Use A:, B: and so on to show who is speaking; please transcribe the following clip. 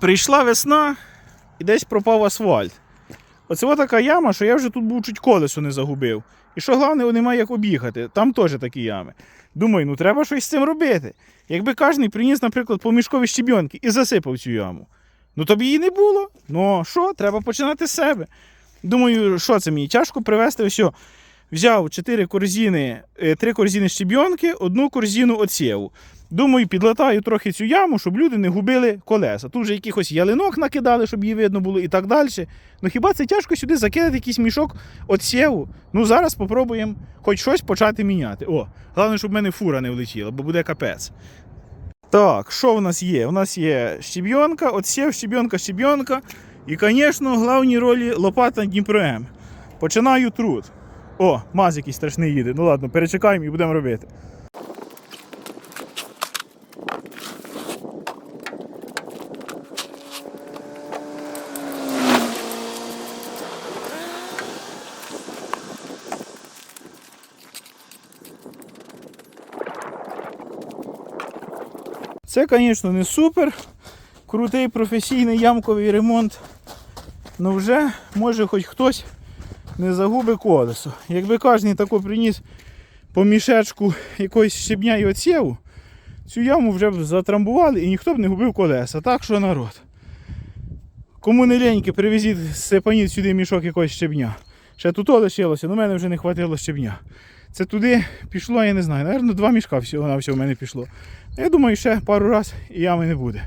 A: Прийшла весна і десь пропав асфальт. Оце така яма, що я вже тут був чуть колесо не загубив. І що головне, немає як об'їхати. Там теж такі ями. Думаю, ну треба щось з цим робити. Якби кожен приніс, наприклад, помішкові щебінки і засипав цю яму. Ну тобі її не було. Ну що, треба починати з себе. Думаю, що це мені? Тяжко привезти ось. Взяв 4 корзини, 3 корзини щебінки, одну корзину оцєву. Думаю, підлатаю трохи цю яму, щоб люди не губили колеса. Тут вже якихось ялинок накидали, щоб її видно було і так далі. Ну хіба це тяжко сюди закидати якийсь мішок отсєву? Ну зараз спробуємо хоч щось почати міняти. О, головне, щоб в мене фура не влетіла, бо буде капець. Так, що в нас є? У нас є щебінка, отсєв, щебінка, щебінка. І, звісно, в головній ролі лопата Дніпром. Починаю труд. О, маз якийсь страшний їде. Ну ладно, перечекаємо і будемо робити. Це, звісно, не супер. Крутий професійний ямковий ремонт. Ну вже може хоч хтось не загубить колесо. Якби кожен тако приніс по мішечку якоїсь щебня і оцєву, цю яму вже б затрамбували і ніхто б не губив колеса. Так що народ. Кому не леньки, привезіть сипаніть сюди мішок якогось щебня. Ще тут лишилося, але в мене вже не хватило щебня. Це туди пішло, я не знаю. Наверно, два мішка всього на всього в мене пішло. Я думаю, ще пару разів і ями не буде.